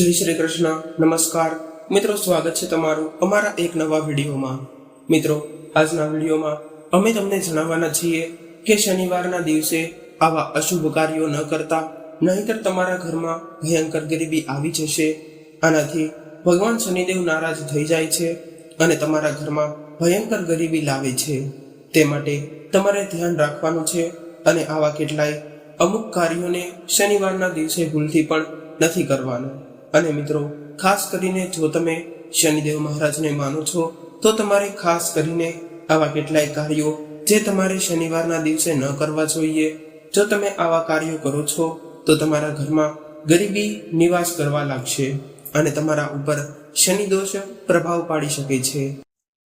જય શ્રી કૃષ્ણ, નમસ્કાર. મિત્રો, સ્વાગત છે તમારું અમારા એક નવા વિડીયોમાં. મિત્રો, આજના વિડીયોમાં અમે તમને જણાવવાના છીએ કે શનિવારના દિવસે આવા અશુભ કાર્યો ન કરતા, નહીંતર તમારા ઘરમાં ભયંકર ગરીબી આવી જશે. આનાથી ભગવાન શનિદેવ નારાજ થઈ જાય છે અને તમારા ઘરમાં ભયંકર ગરીબી લાવે છે. તે માટે તમારે ધ્યાન રાખવાનું છે અને આવા કેટલાય અમુક કાર્યોને શનિવારના દિવસે ભૂલથી પણ નથી કરવાના. અને મિત્રો, ખાસ કરીને જો તમે શનિદેવ મહારાજને માનો છો, તો તમારે ખાસ કરીને આવા કેટલાય કાર્યો જે તમારે શનિવારના દિવસે ન કરવા જોઈએ, જો તમે આવા કાર્યો કરો છો, તો તમારા ઘરમાં ગરીબી નિવાસ કરવા લાગશે અને તમારા ઉપર શનિદોષ પ્રભાવ પાડી શકે છે.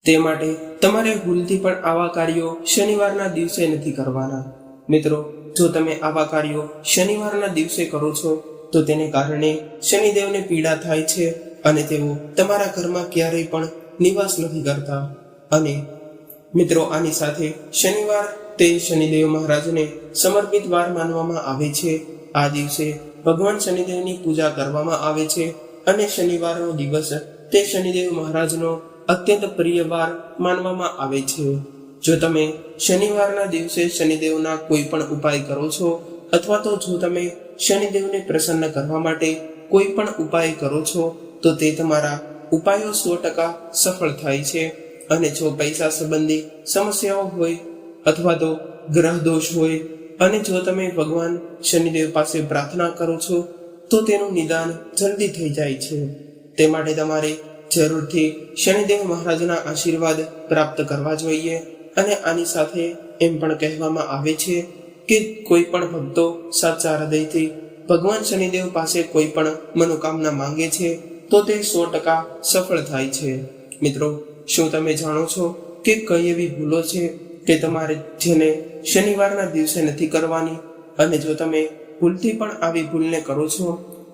તે માટે તમારે ભૂલથી પણ આવા કાર્યો શનિવારના દિવસે નથી કરવાના. મિત્રો, જો તમે આવા કાર્યો શનિવારના દિવસે કરો છો તો તેને કારણે શનિદેવને પીડા થાય છે અને તેઓ તમારા ઘરમાં ક્યારેય પણ નિવાસ નથી કરતા. અને મિત્રો, આની સાથે શનિવાર તે શનિદેવ મહારાજને સમર્પિત વાર માનવામાં આવે છે. આ દિવસે ભગવાન શનિદેવની પૂજા કરવામાં આવે છે અને શનિવારનો દિવસ તે શનિદેવ મહારાજનો અત્યંત પ્રિય વાર માનવામાં આવે છે. જો તમે શનિવારના દિવસે શનિદેવના કોઈ પણ ઉપાય કરો છો અથવા તો જો તમે શનિદેવને પ્રસન્ન કરવા માટે કોઈ પણ ઉપાય કરો છો, તો તે તમારા ઉપાયો સો ટકા સફળ થાય છે. અને જો પૈસા સંબંધી સમસ્યાઓ હોય અથવા તો ગ્રહ દોષ હોય, અને જો તમે ભગવાન શનિદેવ પાસે પ્રાર્થના કરો છો, તો તેનું નિદાન જલ્દી થઈ જાય છે. તે માટે તમારે જરૂરથી શનિદેવ મહારાજના આશીર્વાદ પ્રાપ્ત કરવા જોઈએ. અને આની સાથે એમ પણ કહેવામાં આવે છે કે કોઈ પણ ભક્તો સાચા હૃદયથી ભગવાન શનિદેવ પાસે કોઈ પણ મનોકામના માંગે છે, તો તે સો ટકા સફળ થાય છે. મિત્રો, શું તમે જાણો છો કે કઈ એવી ભૂલો છે કે તમારે જેને શનિવારના દિવસે નથી કરવાની? અને જો તમે ભૂલથી પણ આવી ભૂલને કરો છો,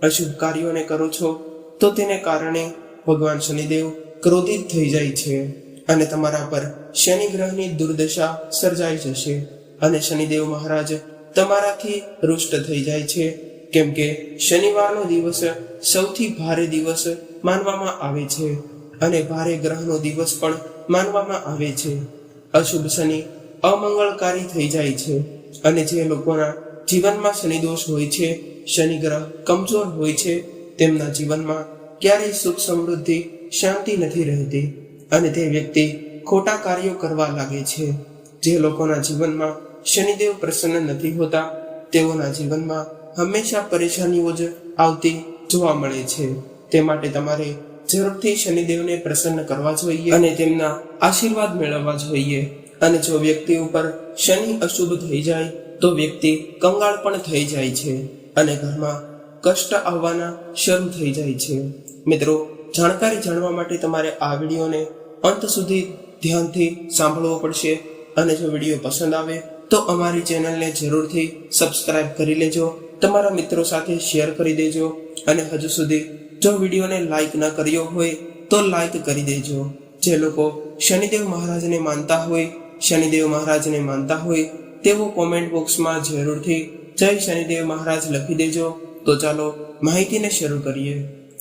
અશુભ કાર્યોને કરો છો, તો તેને કારણે ભગવાન શનિદેવ ક્રોધિત થઈ જાય છે અને તમારા પર શનિ ગ્રહની દુર્દશા સર્જાઈ જશે. અને શનિદેવ મહારાજ તમારાથી રુષ્ટ થઈ જાય છે. કેમ કે શનિવારનો દિવસ સૌથી ભારે દિવસ માનવામાં આવે છે અને ભારે ગ્રહનો દિવસ પણ માનવામાં આવે છે. અશુભ શનિ અમંગળકારી થઈ જાય છે અને જે લોકોના જીવનમાં શનિ દોષ હોય છે, શનિ ગ્રહ કમજોર હોય છે, તેમના જીવનમાં ક્યારેય સુખ સમૃદ્ધિ, શાંતિ નથી રહેતી અને તે વ્યક્તિ ખોટા કાર્યો કરવા લાગે છે. જે લોકોના જીવનમાં શનિદેવ પ્રસન્ન નથી હોતા, તેઓના જીવનમાં હંમેશા પરેશાનીઓ જ આવતી જોવા મળે છે. તે માટે તમારે જરૂરથી શનિદેવને પ્રસન્ન કરવા જોઈએ અને તેમના આશીર્વાદ મેળવવા જોઈએ. અને જો વ્યક્તિ ઉપર શનિ અશુભ થઈ જાય, તો વ્યક્તિ કંગાળ પણ થઈ જાય છે અને ઘરમાં કષ્ટ આવવાના શરૂ થઈ જાય છે. મિત્રો, જાણકારી જાણવા માટે તમારે આ વિડીયોને અંત સુધી ધ્યાનથી સાંભળવો પડશે અને જો વીડિયો પસંદ આવે તો અમારી ચેનલને જરૂરથી સબસ્ક્રાઇબ કરી લેજો, તમારા મિત્રો સાથે શેર કરી દેજો અને હજુ સુધી જો વિડીયોને લાઈક ન કર્યો હોય તો લાઈક કરી દેજો. જે લોકો શનિદેવ મહારાજને માનતા હોય, શનિદેવ મહારાજને માનતા હોય, તેઓ કોમેન્ટ બોક્સમાં જરૂરથી જય શનિદેવ મહારાજ લખી દેજો. તો ચાલો માહિતીને શરૂ કરીએ.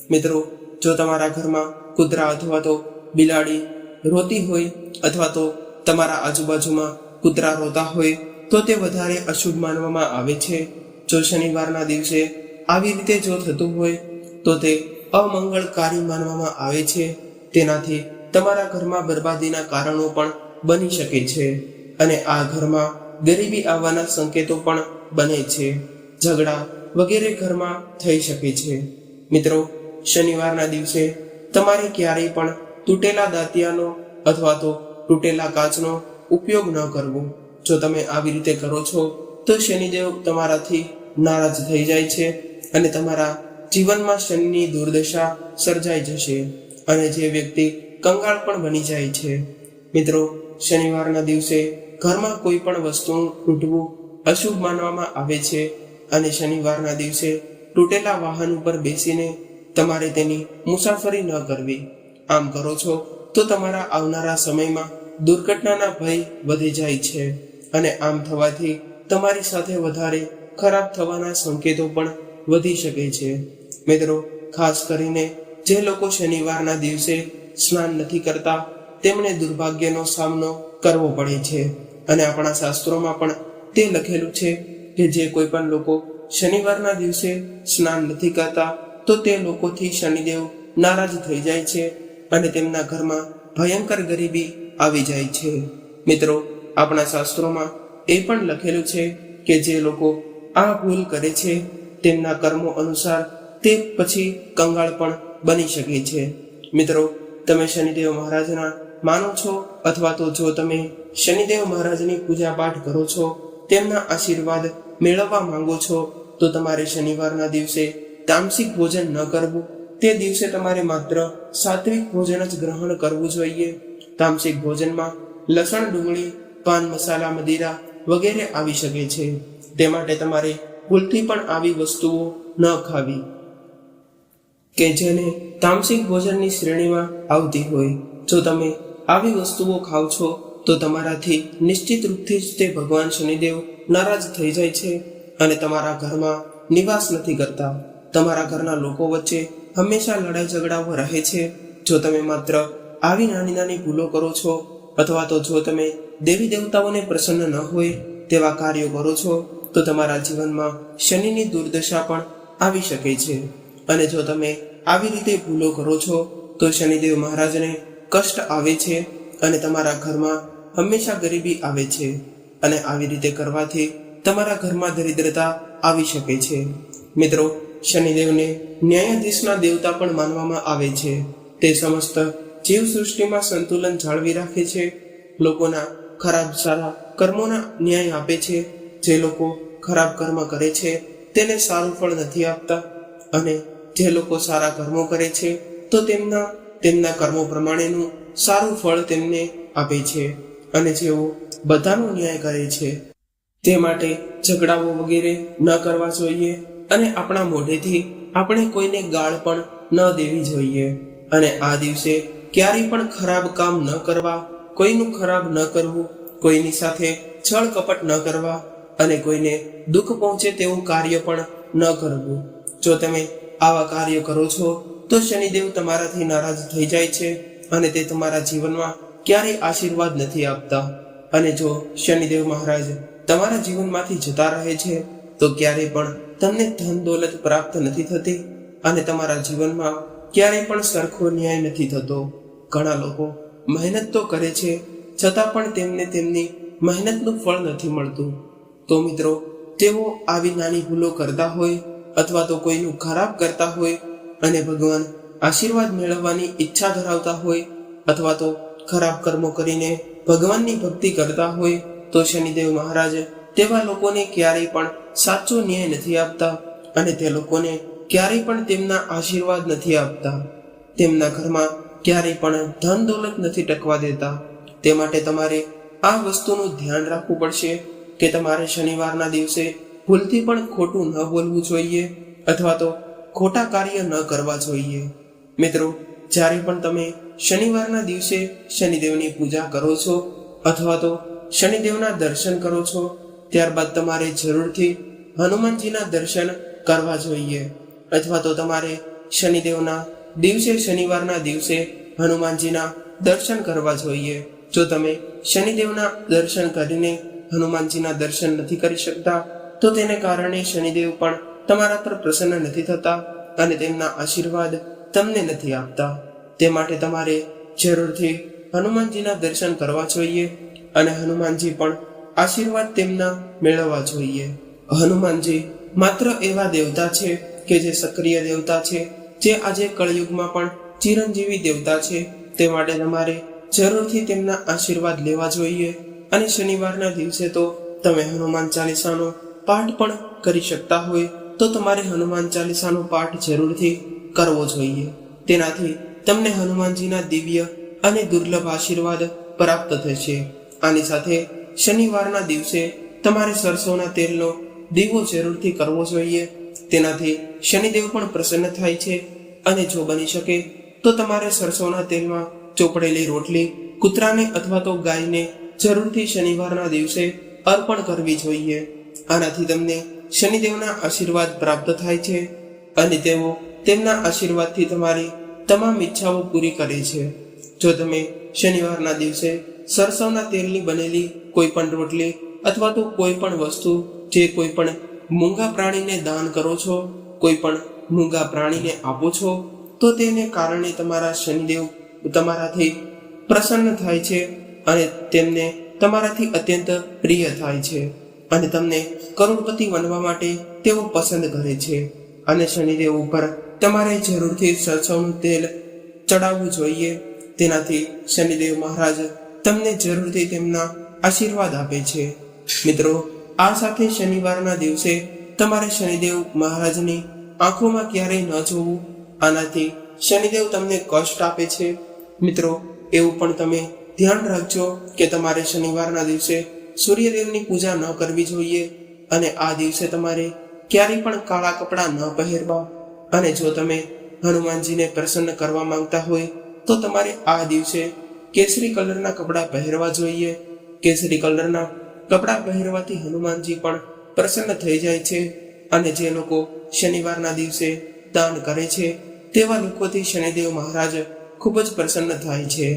મિત્રો, જો તમારા ઘરમાં કૂતરા અથવા તો બિલાડી રોતી હોય અથવા તો તમારા આજુબાજુમાં કૂતરા રોતા હોય, તો તે વધારે અશુભ માનવામાં આવે છે. જો શનિવારના દિવસે આવી રીતે જો થતું હોય, તો તે અમંગળકારી માનવામાં આવે છે. તેનાથી તમારા ઘરમાં બરબાદીના કારણો પણ બની શકે છે અને આ ઘરમાં ગરીબી આવવાના સંકેતો પણ બને છે. ઝઘડા વગેરે ઘરમાં થઈ શકે છે. મિત્રો, શનિવારના દિવસે તમારે ક્યારેય પણ તૂટેલા દાંતિયાનો અથવા તો તૂટેલા કાચનો ઉપયોગ ન કરવો. જો તમે આવી રીતે કરો છો, તો શનિદેવ તમારાથી નારાજ થઈ જાય છે અને તમારા જીવનમાં શનિની દુર્દશા સર્જાઈ જશે અને જે વ્યક્તિ કંગાળ પણ બની જાય છે. મિત્રો, શનિવારના દિવસે ઘરમાં કોઈ પણ વસ્તુ તૂટવું અશુભ માનવામાં આવે છે અને શનિવારના દિવસે તૂટેલા વાહન ઉપર બેસીને તમારે તેની મુસાફરી ન કરવી. આમ કરો છો, તો તમારા આવનારા સમયમાં દુર્ઘટનાના ભય વધી જાય છે અને આમ થવાથી તમારી સાથે વધારે ખરાબ થવાના સંકેતો પણ વધી શકે છે. મિત્રો, ખાસ કરીને જે લોકો શનિવારના દિવસે સ્નાન નથી કરતા તેમણે દુર્ભાગ્યનો સામનો કરવો પડે છે. અને આપણા શાસ્ત્રોમાં પણ તે લખેલું છે કે જે કોઈ પણ લોકો શનિવારના દિવસે સ્નાન નથી કરતા, તો તે લોકોથી શનિદેવ નારાજ થઈ જાય છે અને તેમના ઘરમાં ભયંકર ગરીબી આવી જાય છે. મિત્રો, આપણા શાસ્ત્રોમાં એ પણ લખેલું છે કે જે લોકો આ ભૂલ કરે છે, તેમના કર્મો અનુસાર તે પછી કંગાળ પણ બની શકે છે. મિત્રો, તમે શનિદેવ મહારાજના માનો છો અથવા તો જો તમે શનિદેવ મહારાજની પૂજા પાઠ કરો છો, તેમના આશીર્વાદ મેળવવા માંગો છો, તો તમારે શનિવારના દિવસે તામસિક ભોજન ન કરવું. તે દિવસે તમારે માત્ર સાત્વિક ભોજન જ ગ્રહણ કરવું જોઈએ. તામસિક ભોજનમાં લસણ, ડુંગળી, પાન, મસાલા, મદીરા વગેરે આવી શકે છે. તે માટે તમારે ભૂલથી પણ આવી વસ્તુઓ ન ખાવી. કે જેને તામસિક ભોજનની શ્રેણીમાં આવતી હોય. જો તમે આવી વસ્તુઓ ખાવ છો, તો તમારાથી નિશ્ચિત રૂપથી જ તે ભગવાન શનિદેવ નારાજ થઈ જાય છે અને તમારા ઘરમાં નિવાસ નથી કરતા. તમારા ઘરના લોકો વચ્ચે હંમેશા લડાઈ ઝઘડાઓ રહે છે. જો તમે માત્ર આવી નાની નાની ભૂલો કરો છો? અથવા તો જો તમે દેવી દેવતાઓને પ્રસન્ન ન હોય, તેવા કાર્યો કરો છો, તો તમારા જીવનમાં શનિની દુર્દશા પણ આવી શકે છે. અને જો તમે આવી રીતે ભૂલો કરો છો, તો શનિદેવ મહારાજને કષ્ટ આવે છે અને તમારા ઘરમાં હંમેશા ગરીબી આવે છે. અને આવી રીતે કરવાથી તમારા ઘરમાં દરિદ્રતા આવી શકે છે. મિત્રો, શનિદેવને ન્યાયાધીશના દેવતા પણ માનવામાં આવે છે. તે સમસ્ત જીવ સૃષ્ટિમાં સંતુલન જાળવી રાખે છે, લોકોના ખરાબ સારા કર્મોના ન્યાય આપે છે, જે લોકો ખરાબ કર્મ કરે છે, તેને સારું ફળ નથી આપતા. અને જે લોકો સારા કર્મો કરે છે, તો તેમના તેમના કર્મો પ્રમાણેનું સારું ફળ તેમને આપે છે. અને જેઓ બધાનો ન્યાય કરે છે, તે માટે ઝઘડાઓ વગેરે ન કરવા જોઈએ અને આપણા મોઢેથી આપણે કોઈને ગાળ પણ ન દેવી જોઈએ. અને આ દિવસે ક્યારેય પણ ખરાબ કામ ન કરવા, કોઈનું ખરાબ ન કરવું, કોઈની સાથે છળ કપટ ન કરવા અને કોઈને દુઃખ પહોંચે તેવું કાર્ય પણ ન કરવું. જો તમે આવા કાર્ય કરો છો, તો શનિદેવ તમારાથી નારાજ થઈ જાય છે અને તે તમારા જીવનમાં ક્યારેય આશીર્વાદ નથી આપતા. અને જો શનિદેવ મહારાજ તમારા જીવનમાંથી જતા રહે છે, તો ક્યારેય પણ તમને ધન દોલત પ્રાપ્ત નથી થતી અને તમારા જીવનમાં ક્યારેય પણ સરખો ન્યાય નથી થતો. ઘણા લોકો મહેનત તો કરે છે, છતાં પણ તેમને તેમની મહેનતનું ફળ નથી મળતું. તો મિત્રો, તેઓ આવી નાની ભૂલો કરતા હોય અથવા તો કોઈનું ખરાબ કરતા હોય અને ભગવાન આશીર્વાદ મેળવવાની ઈચ્છા ધરાવતા હોય અથવા તો ખરાબ કર્મો કરીને ભગવાનની ભક્તિ કરતા હોય, તો શનિદેવ મહારાજ તેવા લોકોને ક્યારેય પણ સાચો ન્યાય નથી આપતા અને તે લોકોને ક્યારેય પણ તેમના આશીર્વાદ નથી આપતા. તેમના ઘરમાં ક્યારેય પણ ધન દોલત નથી ટકવા દેતા. તે માટે તમારે આ વસ્તુનું ધ્યાન રાખવું પડશે કે તમારે શનિવારના દિવસે ભૂલથી પણ ખોટું ન બોલવું જોઈએ અથવા તો ખોટા કાર્ય ન કરવા જોઈએ. મિત્રો, જ્યારે પણ તમે શનિવારના દિવસે શનિદેવની પૂજા કરો છો અથવા તો શનિદેવના દર્શન કરો છો, ત્યારબાદ તમારે જરૂરથી હનુમાનજીના દર્શન કરવા જોઈએ. અથવા તો તમારે શનિદેવના દિવસે શનિવારના દિવસે હનુમાનજીના દર્શન કરવા જોઈએ. જો તમે શનિદેવના દર્શન કરીને હનુમાનજીના દર્શન નથી કરી શકતા, તો તેને કારણે શનિદેવ પણ તમારા પર પ્રસન્ન નથી થતા અને તેમના આશીર્વાદ તમને નથી આપતા. તે માટે તમારે જરૂરથી હનુમાનજીના દર્શન કરવા જોઈએ અને હનુમાનજી પણ આશીર્વાદ તેમના મેળવવા જોઈએ. હનુમાનજી માત્ર એવા દેવતા છે કે જે સક્રિય દેવતા છે જે આજે કળયુગમાં પણ ચિરંજીવી દેવતા છે, તે માટે તમારે જરૂરથી તેમના આશીર્વાદ લેવા જોઈએ. અને શનિવારના દિવસે તો તમે હનુમાન ચાલીસાનો પાઠ પણ કરી શકતા હોય, તો તમારે હનુમાન ચાલીસાનો પાઠ જરૂરથી કરવો જોઈએ. તેનાથી તમને હનુમાનજીના દિવ્ય અને દુર્લભ આશીર્વાદ પ્રાપ્ત થશે. આની સાથે શનિવારના દિવસે તમારે સરસોના તેલનો દીવો જરૂરથી કરવો જોઈએ. તેનાથી શનિદેવ પણ પ્રસન્ન થાય છે અને જો બની શકે, તો તમારે સરસોના તેલમાં ચોપડેલી રોટલી, કૂતરાને અથવા તો ગાયને જરૂરથી શનિવારના દિવસે અર્પણ કરવી જોઈએ. આનાથી તમને શનિદેવના આશીર્વાદ પ્રાપ્ત થાય છે અને તેઓ તેમના આશીર્વાદથી તમારી તમામ ઈચ્છાઓ પૂરી કરે છે. જો તમે શનિવારના દિવસે સરસવના તેલની બનેલી કોઈ પણ રોટલી અથવા તો કોઈ પણ વસ્તુ જે કોઈ પણ મૂંગા પ્રાણીને દાન કરો છો? કોઈ પણ મૂંગા પ્રાણીને આપો છો? તો તેને કારણે તમારા શનિદેવ તમારાથી પ્રસન્ન થાય છે અને તેમને તમારાથી અત્યંત પ્રિય થાય છે અને તમને કરોડપતિ બનવા માટે તેઓ પસંદ કરે છે. અને શનિદેવ ઉપર તમારે જરૂરથી સરસવનું તેલ ચડાવવું જોઈએ. તેનાથી શનિદેવ મહારાજ તમને જરૂરથી તેમના આશીર્વાદ આપે છે. મિત્રો આ સાથે શનિવારના દિવસે તમારે શનિદેવ મહારાજની આંખોમાં ક્યારેય ન જોવું. આનાથી શનિદેવ તમને કષ્ટ આપે છે. મિત્રો, એવું પણ તમે ધ્યાન રાખજો કે તમારે શનિવારના દિવસે સૂર્યદેવની પૂજા ન કરવી જોઈએ અને આ દિવસે તમારે ક્યારેય પણ કાળા કપડાં ન પહેરવા. અને જો તમે હનુમાનજીને પ્રસન્ન કરવા માંગતા હોય, તો તમારે આ દિવસે કેસરી કલરના કપડાં પહેરવા જોઈએ. કેસરી કલરના કપડાં પહેરવાથી હનુમાનજી પણ પ્રસન્ન થઈ જાય છે અને જે લોકો શનિવારના દિવસે દાન કરે છે, તેવા લોકોથી શનિદેવ મહારાજ ખૂબ જ પ્રસન્ન થાય છે.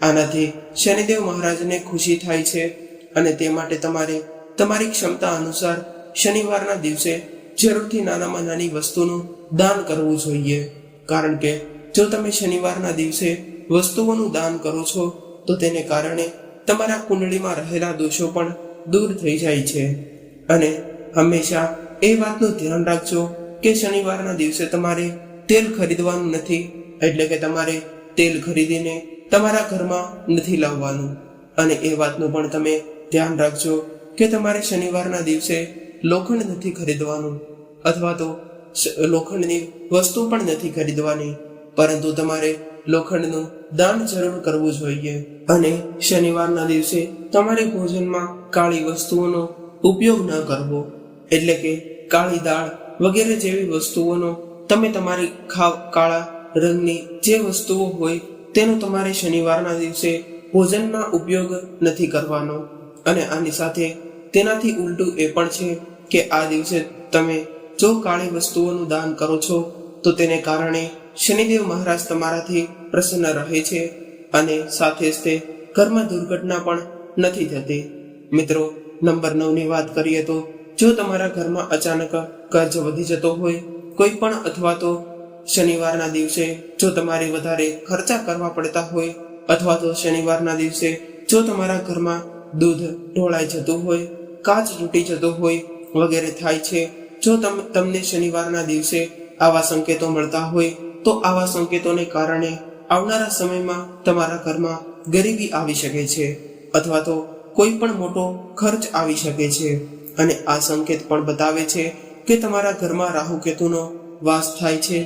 આનાથી શનિદેવ મહારાજને ખુશી થાય છે અને તે માટે તમારે તમારી ક્ષમતા અનુસાર શનિવારના દિવસે જરૂરથી નાનામાં નાની વસ્તુનું દાન કરવું જોઈએ. કારણ કે જો તમે શનિવારના દિવસે વસ્તુઓનું દાન કરો છો, તો તેને કારણે તમારા કુંડળીમાં રહેલા દોષો પણ દૂર થઈ જાય છે. અને હંમેશા એ વાતનું ધ્યાન રાખજો કે શનિવારના દિવસે તમારે તેલ ખરીદવાનું નથી, એટલે કે તમારે તેલ ખરીદીને તમારા ઘરમાં નથી લાવવાનું. અને એ વાતનું પણ તમે ધ્યાન રાખજો કે તમારે શનિવારના દિવસે લોખંડ નથી ખરીદવાનું, અથવા તો લોખંડની વસ્તુ પણ નથી ખરીદવાની, પરંતુ તમારે લોખંડનું દાન જરૂર કરવું જોઈએ. અને શનિવારના દિવસે તમારે ભોજનમાં કાળી વસ્તુઓનો ઉપયોગ ન કરવો. એટલે કે કાળી દાળ વગેરે જેવી વસ્તુઓનો તમે તમારી ખાવ, કાળા રંગની જે વસ્તુઓ હોય તેનો તમારે શનિવારના દિવસે ભોજનમાં ઉપયોગ નથી કરવાનો. અને આની સાથે તેનાથી ઉલટું એ પણ છે કે આ દિવસે તમે જો કાળી વસ્તુઓનું દાન કરો છો, તો તેને કારણે શનિદેવ મહારાજ તમારાથી પ્રસન્ન રહે છે અને સાથે જ તે ઘરમાં દુર્ઘટના પણ નથી થતી. મિત્રો, નંબર નવની વાત કરીએ તો જો તમારા ઘરમાં અચાનક કર્જ વધી જતો હોય, કોઈ પણ અથવા તો શનિવારના દિવસે જો તમારે વધારે ખર્ચા કરવા પડતા હોય, અથવા તો શનિવારના દિવસે જો તમારા ઘરમાં દૂધ ઢોળાઈ જતું હોય, કાચ તૂટી જતો હોય વગેરે થાય છે, જો તમ, તમને શનિવારના દિવસે આવા સંકેતો મળતા હોય તો આવા સંકેતોને કારણે આવનારા સમયમાં તમારા ઘરમાં ગરીબી આવી શકે છે અથવા તો કોઈ પણ મોટો ખર્ચ આવી શકે છે. અને આ સંકેત પણ બતાવે છે કે તમારા ઘરમાં રાહુ કેતુનો વાસ થાય છે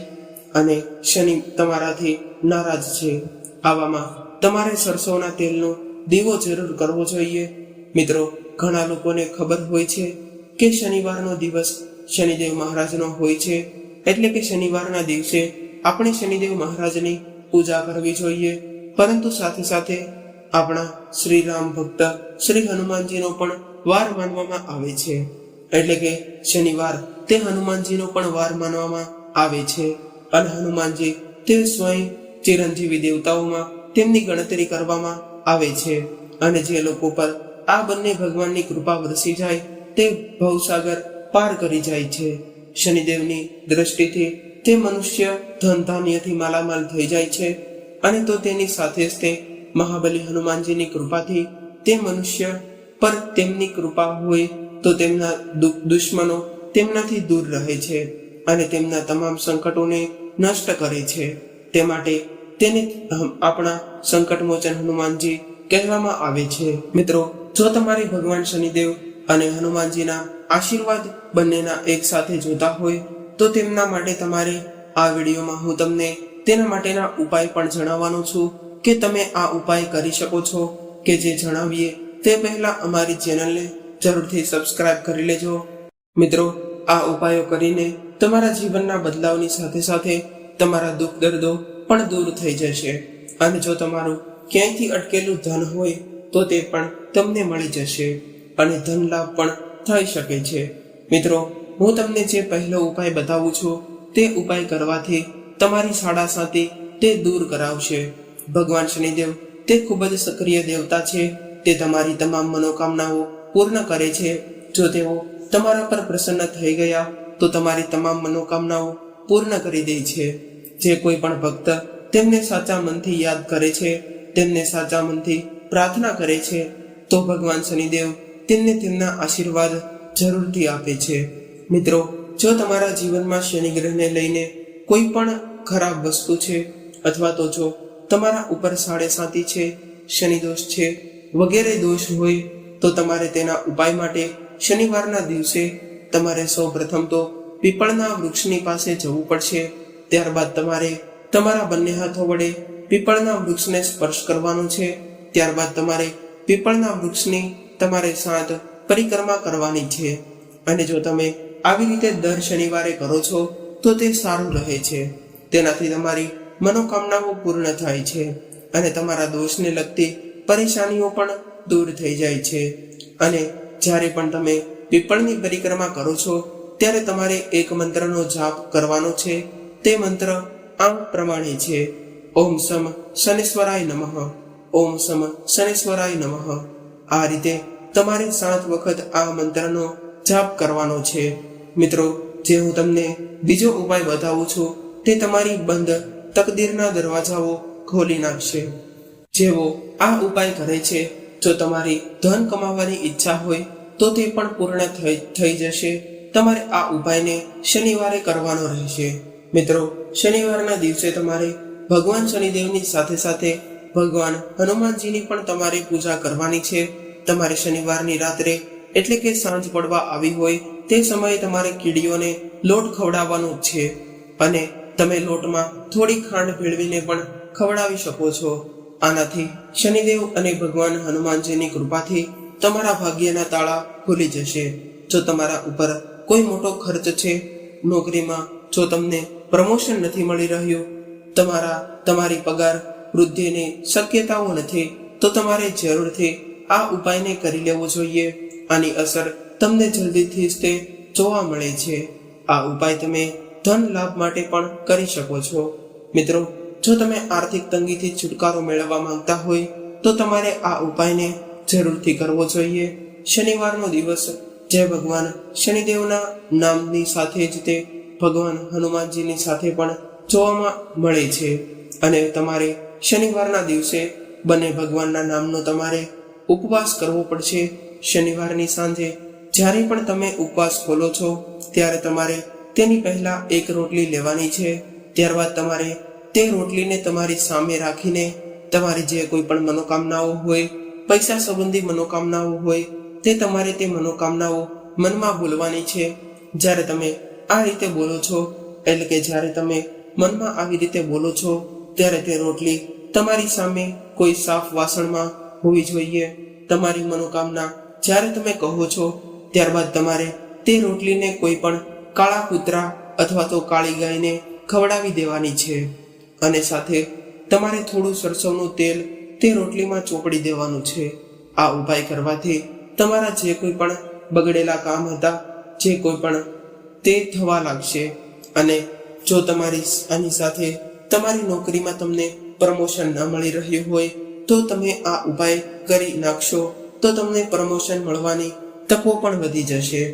અને શનિ તમારાથી નારાજ છે. આવામાં તમારે સરસોના તેલનો દીવો જરૂર કરવો જોઈએ. મિત્રો, ઘણા લોકોને ખબર હોય છે કે શનિવારનો દિવસ શનિદેવ મહારાજનો હોય છે. એટલે કે શનિવારના દિવસે આપણે શનિદેવ મહારાજની પૂજા કરવી જોઈએ. પરંતુ સાથે સાથે આપણા શ્રી રામ ભક્ત શ્રી હનુમાનજીનો પણ વાર માનવામાં આવે છે. એટલે કે શનિવાર તે હનુમાનજીનો પણ વાર માનવામાં આવે છે. અને હનુમાનજી તે સ્વયં ચિરંજીવી દેવતાઓમાં તેમની ગણતરી કરવામાં આવે છે. અને જે લોકો પર આ બંને ભગવાનની કૃપા વરસી જાય, તે ભવસાગર પાર કરી જાય છે. શનિદેવની દ્રષ્ટિથી તે મનુષ્ય ધન ધાન્યથી માલામાલ થઈ જાય છે અને તો તેની સાથે જ તે મહાબલી હનુમાનજીની કૃપાથી તે મનુષ્ય પર તેમની કૃપા હોય તો તેમના દુશ્મનો તેમનાથી દૂર રહે છે અને તેમના તમામ સંકટોને નષ્ટ કરે છે. તે માટે તેને આપણા સંકટમોચન હનુમાનજી કહેવામાં આવે છે. મિત્રો, જો તમારે ભગવાન શનિદેવ અને હનુમાનજીના આશીર્વાદ બંનેના એક સાથે જોતા હોય તો તેમના માટે તમારે આ વિડીયોમાં હું તમને તેના માટેના ઉપાય પણ જણાવવાનો છું કે તમે આ ઉપાય કરી શકો છો કે જે જણાવીએ તે પહેલા અમારી ચેનલને જરૂરથી સબસ્ક્રાઇબ કરી લેજો. મિત્રો, આ ઉપાયો કરીને તમારા જીવનના બદલાવની સાથે સાથે તમારા દુઃખ દર્દો પણ દૂર થઈ જશે અને જો તમારું ક્યાંયથી અટકેલું ધન હોય તો તે પણ તમને મળી જશે અને ધન લાભ પણ થઈ શકે છે. મિત્રો હું તમને જે પહેલો ઉપાય બતાવું છું, તે ઉપાય કરવાથી તમારી શાળા સાથે તે દૂર કરાવશે. ભગવાન શનિદેવ, તે ખૂબ જ સક્રિય દેવતા છે. તે તમારી તમામ મનોકામનાઓ પૂર્ણ કરે છે. જો તેઓ તમારા પર પ્રસન્ન થઈ ગયા, તો તમારી તમામ મનોકામનાઓ પૂર્ણ કરી દે છે. જે કોઈ પણ ભક્ત તેમને સાચા મનથી યાદ કરે છે, તેમને સાચા મનથી પ્રાર્થના કરે છે, તો ભગવાન શનિદેવ તેમને તેમના આશીર્વાદ જરૂરથી આપે છે. મિત્રો, જો તમારા જીવનમાં શનિ ગ્રહને લઈને કોઈ પણ ખરાબ વસ્તુ છે, અથવા તો જો તમારા ઉપર સાડે સાતી છે, શનિ દોષ છે, વગેરે દોષ હોય, તો તમારે તેના ઉપાય માટે શનિવારના દિવસે તમારે સૌ પ્રથમ તો પીપળના વૃક્ષની પાસે જવું પડશે. ત્યારબાદ તમારે તમારા બંને હાથો વડે પીપળના વૃક્ષને સ્પર્શ કરવાનો છે. ત્યારબાદ તમારે પીપળના વૃક્ષની તમારે સાત પરિક્રમા કરવાની છે. અને જો તમે આવી રીતે દર શનિવારે કરો છો, તો તે સારું રહે છે. તેનાથી તમારી મનોકામનાઓ પૂર્ણ થાય છે અને તમારા દોષને લગતી પરેશાનીઓ પણ દૂર થઈ જાય છે. અને જ્યારે પણ તમે પીપળની પરિક્રમા કરો છો, ત્યારે તમારે એક મંત્રનો જાપ કરવાનો છે. તે મંત્ર આમ પ્રમાણે છે. ઓમ સમ શનેશ્વરાય નમઃ. ઓમ સમ શનેશ્વરાય નમઃ. આ રીતે તમારે સાત વખત આ મંત્રનો જાપ કરવાનો છે. મિત્રો, જે હું તમને બીજો ઉપાય બતાવું છું, તે તમારી બંધ તકદીરના દરવાજાઓ ખોલી નાખશે. જેવો આ ઉપાય કરે છે, જો તમારી ધન કમાવાની ઈચ્છા હોય, તો તે પણ પૂર્ણ થઈ થઈ જશે. તમારે આ ઉપાયને શનિવારે કરવાનો રહેશે. મિત્રો, શનિવારના દિવસે તમારે ભગવાન શનિદેવની સાથે સાથે ભગવાન હનુમાનજીની પણ તમારે પૂજા કરવાની છે. તમારે શનિવારની રાત્રે એટલે કે સાંજ પડવા આવી હોય તે સમયે તમારે કીડીઓને લોટ ખવડાવવાનો છે. અને તમે લોટમાં થોડી ખાંડ ભેળવીને પણ ખવડાવી શકો છો. આનાથી શનિદેવ અને ભગવાન હનુમાનજીની કૃપાથી તમારા ભાગ્યના તાળા ખુલી જશે. જો તમારા ઉપર કોઈ મોટો ખર્ચ છે, નોકરીમાં જો તમને પ્રમોશન નથી મળી રહ્યું, તમારા, તમારી પગાર વૃદ્ધિની શક્યતાઓ નથી, તો તમારે જરૂરથી આ ઉપાયને કરી લેવો જોઈએ. આની અસર તમને જલ્દીથી જ તે જોવા મળે છે. આ ઉપાય તમે ધન લાભ માટે પણ કરી શકો છો. મિત્રો, જો તમે આર્થિક તંગીથી છુટકારો મેળવવા માંગતા હોય, તો તમારે આ ઉપાયને જરૂરથી કરવો જોઈએ. શનિવારનો દિવસ, જય ભગવાન. શનિદેવના નામની સાથે જ તે ભગવાન હનુમાનજીની સાથે પણ જોવામાં મળે છે. અને તમારે શનિવારના દિવસે બંને ભગવાનના નામનો તમારે ઉપવાસ કરવો પડશે. શનિવારની સાંજે જ્યારે પણ તમે ઉપવાસ ખોલો છો, ત્યારે તમારે તેની પહેલા એક રોટલી લેવાની છે. ત્યારબાદ તમારે તે રોટલીને તમારી સામે રાખીને તમારી જે કોઈ પણ મનોકામનાઓ હોય, પૈસા સંબંધી મનોકામનાઓ હોય, તે તમારે તે મનોકામનાઓ મનમાં બોલવાની છે. જ્યારે તમે આ રીતે બોલો છો, એટલે કે જ્યારે તમે મનમાં આવી રીતે બોલો છો, ત્યારે તે રોટલી તમારી સામે કોઈ સાફ વાસણમાં હોવી જોઈએ. તમારી મનોકામના જ્યારે તમે કહો છો, ત્યારબાદ તમારે તે રોટલીને કોઈ પણ કાળા કૂતરા અથવા તો કાળી ગાયને ખવડાવી દેવાની છે. અને સાથે તમારે થોડું સરસવનું તેલ તે રોટલીમાં ચોપડી દેવાનું છે. આ ઉપાય કરવાથી તમારા જે કોઈ પણ બગડેલા કામ હતા, જે કોઈ પણ તે થવા લાગશે. અને જો તમારી આની સાથે તમારી નોકરીમાં તમને પ્રમોશન ન મળી રહ્યું હોય, તો તમે આ ઉપાય કરી નાખશો. તો તમને પ્રમોશન મળવાની તકો પણ વધી જશે.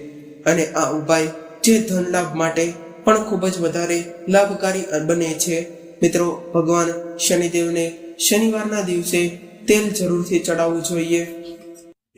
અને આ ઉપાય જે ધન લાભ માટે પણ ખૂબ જ વધારે લાભકારી બને છે. મિત્રો, ભગવાન શનિદેવને શનિવારના દિવસે તેલ જરૂરથી ચડાવવું જોઈએ.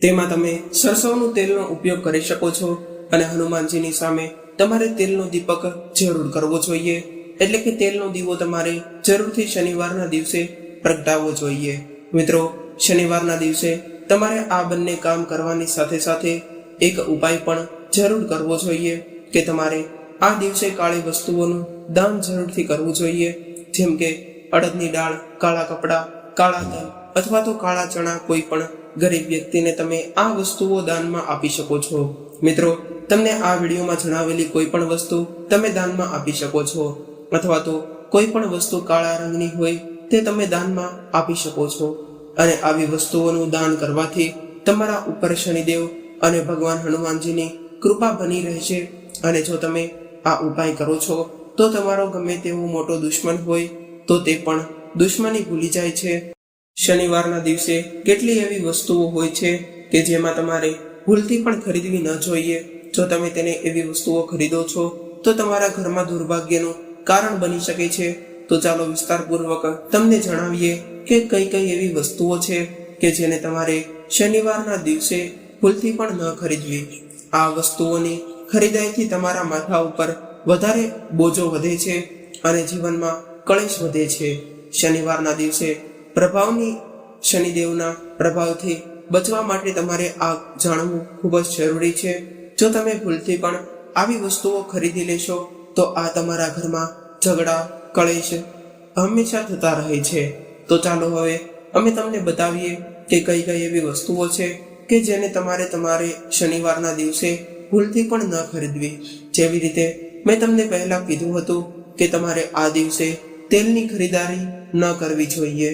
તેમાં તમે સરસવનું તેલનો ઉપયોગ કરી શકો છો અને હનુમાનજીની સામે તમારે તેલનો દીપક જરૂર કરવો જોઈએ. એટલે કે તેલનો દીવો તમારે જરૂરથી શનિવારના દિવસે પ્રગટાવવો જોઈએ. મિત્રો, શનિવારના દિવસે તમારે આ બંને કામ કરવાની સાથે સાથે એક ઉપાય પણ જરૂર કરવો જોઈએ કે તમારે આ દિવસે કાળી વસ્તુઓનું દાન જરૂરથી કરવું જોઈએ. જેમ કે અડદની દાળ, કાળા કપડાં, કાળા તલ અથવા તો કાળા ચણા કોઈ પણ ગરીબ વ્યક્તિને તમે આ વસ્તુઓ દાનમાં આપી શકો છો. મિત્રો, તમને આ વિડીયોમાં જણાવેલી કોઈ પણ વસ્તુ તમે દાનમાં આપી શકો છો. અથવા તો કોઈ પણ વસ્તુ કાળા રંગની હોય તે તમે દાનમાં આપી શકો છો. અને આવી વસ્તુઓનું દાન કરવાથી તમારા ઉપર શનિદેવ અને ભગવાન હનુમાનજીની કૃપા બની રહેશે. અને જો તમે આ ઉપાય કરો છો, તો તમારો ગમે તેવો મોટો દુશ્મન હોય, તો તે પણ દુશ્મની ભૂલી જાય છે. શનિવારના દિવસે કેટલી એવી વસ્તુઓ હોય છે કે જેમાં તમારે ભૂલથી પણ ખરીદવી ન જોઈએ. જો તમે તેને એવી વસ્તુઓ ખરીદો છો, તો તમારા ઘરમાં દુર્ભાગ્યનું કારણ બની શકે છે. તો ચાલો વિસ્તારપૂર્વક તમને જણાવીએ કે કઈ કઈ એવી વસ્તુઓ છે કે જેને તમારે શનિવારના દિવસે ભૂલથી પણ ન ખરીદવી? આ વસ્તુઓની ખરીદાઈથી તમારા માથા ઉપર વધારે બોજો વધે છે અને જીવનમાં કળેશ વધે છે. શનિવારના દિવસે પ્રભાવની શનિદેવના પ્રભાવથી બચવા માટે તમારે આ જાણવું ખૂબ જ જરૂરી છે. જો તમે ભૂલથી પણ આવી વસ્તુઓ ખરીદી લેશો, તો આ તમારા ઘરમાં ઝઘડા, કળેશ હંમેશા થતા રહે છે. તો ચાલો હવે અમે તમને બતાવીએ કે કઈ કઈ એવી વસ્તુઓ છે કે જેને તમારે તમારે શનિવારના દિવસે ભૂલથી પણ ન ખરીદવી. જેવી રીતે મેં તમને પહેલા કીધું હતું કે તમારે આ દિવસે તેલની ખરીદારી ન કરવી જોઈએ.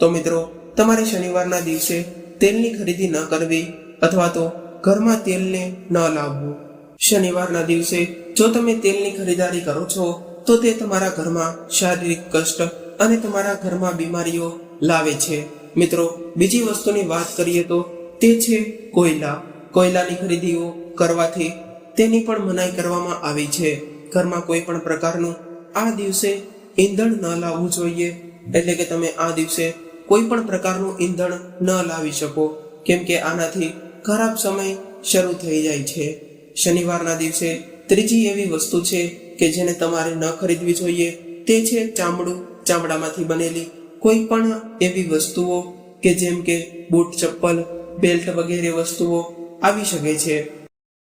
તો મિત્રો, તમારે શનિવારના દિવસે તેલની ખરીદી ન કરવી અથવા તો ઘરમાં તેલને ન લાવવું. શનિવારના દિવસે જો તમે તેલની ખરીદારી કરો છો, તો તે તમારા ઘરમાં શારીરિક કષ્ટ અને તમારા ઘરમાં બીમારીઓ લાવે છે. મિત્રો, બીજી વસ્તુની વાત કરીએ તો તે છે કોયલા. કોયલાની ખરીદીઓ કરવાથી તેની પણ મનાઈ કરવામાં આવી છે. ઘરમાં કોઈ પણ પ્રકારનું આ દિવસે ઈંધણ ન લાવવું જોઈએ. એટલે કે તમે આ દિવસે કોઈ પણ પ્રકારનું ઈંધણ ન લાવી શકો. કેમ કે આનાથી ખરાબ સમય શરૂ થઈ જાય છે. શનિવારના દિવસે ત્રીજી એવી વસ્તુ છે કે જેને તમારે ન ખરીદવી જોઈએ તે છે ચામડું ચામડામાંથી બનેલી કોઈ પણ એવી વસ્તુઓ કે જેમ કે બૂટ, ચપ્પલ, બેલ્ટ વગેરે વસ્તુઓ આવી શકે છે.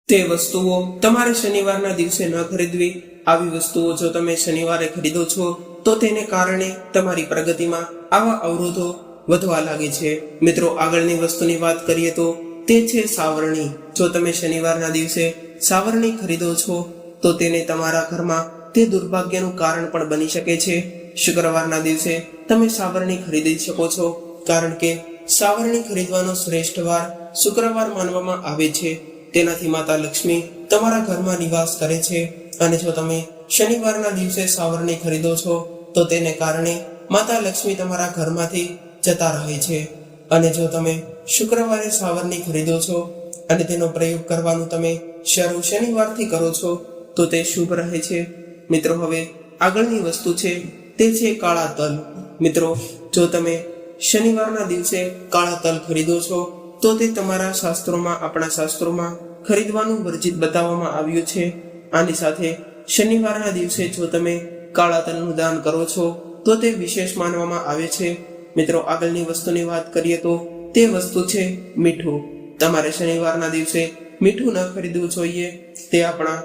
તે વસ્તુઓ તમારે શનિવારના દિવસે ન ખરીદવી. આવી વસ્તુઓ જો તમે શનિવારે ખરીદો છો, તો તેને કારણે તમારી પ્રગતિમાં આવા અવરોધો વધવા લાગે છે. મિત્રો, આગળની વસ્તુની વાત કરીએ તો તે છે સાવરણી. જો તમે શનિવારના દિવસે સાવરણી ખરીદો છો, તો તેને તમારા ઘરમાં તે દુર્ભાગ્યનું કારણ પણ બની શકે છે. શુક્રવારના દિવસે તમે સાવરણી ખરીદી શકો છો. કારણ કે સાવરણી ખરીદવાનો શ્રેષ્ઠ વાર શુક્રવાર માનવામાં આવે છે. તેનાથી માતા લક્ષ્મી તમારા ઘરમાં નિવાસ કરે છે. અને જો તમે શનિવારના દિવસે સાવરણી ખરીદો છો, તો તેને કારણે માતા લક્ષ્મી તમારા ઘરમાંથી જતા રહે છે. અને જો તમે શુક્રવારે સાવરણી ખરીદો છો અને તેનો પ્રયોગ કરવાનું તમે શરૂ શનિવારથી કરો છો, તો તે શુભ રહે છે. મિત્રો, હવે આગળની વસ્તુ છે તે છે કાળા તલ. મિત્રો, જો તમે શનિવારના દિવસે કાળા તલ ખરીદો છો, તો તે તમારા શાસ્ત્રોમાં, આપણા શાસ્ત્રોમાં ખરીદવાનું વર્જિત બતાવવામાં આવ્યું છે. આની સાથે શનિવારના દિવસે જો તમે કાળા તલનું દાન કરો છો, તો તે વિશેષ માનવામાં આવે છે. મિત્રો, આગળની વસ્તુની વાત કરીએ તો તે વસ્તુ છે મીઠું. તમારે શનિવારના દિવસે મીઠું ન ખરીદવું જોઈએ. તે આપણા,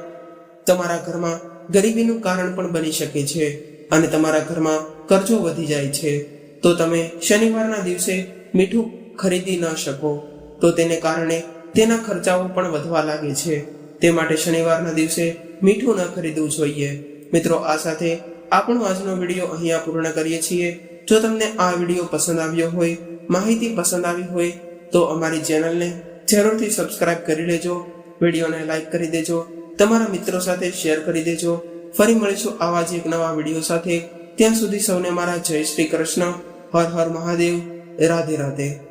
તમારા ઘરમાં ગરીબીનું કારણ પણ બની શકે છે. અને તમારા ઘરમાં કરજો વધી જાય છે. તો તમે શનિવારના દિવસે મીઠું ખરીદી ન શકો. તો તેને કારણે તેના ખર્ચાઓ પણ વધવા લાગે છે. તે માટે શનિવારના દિવસે મીઠું ન ખરીદવું જોઈએ. મિત્રો, આ સાથે આપણો આજનો વીડિયો અહીંયા પૂર્ણ કરીએ છીએ. જો તમને આ વીડિયો પસંદ આવ્યો હોય, માહિતી પસંદ આવી હોય, તો અમારી ચેનલને જરૂરથી સબસ્ક્રાઇબ કરી લેજો. વિડીયોને લાઈક કરી દેજો. તમારા મિત્રો સાથે શેર કરી દેજો. ફરી મળીશું આવા જ એક નવા વીડિયો સાથે. ત્યાં સુધી સૌને મારા જય શ્રી કૃષ્ણ. હર હર મહાદેવ. રાધે રાધે.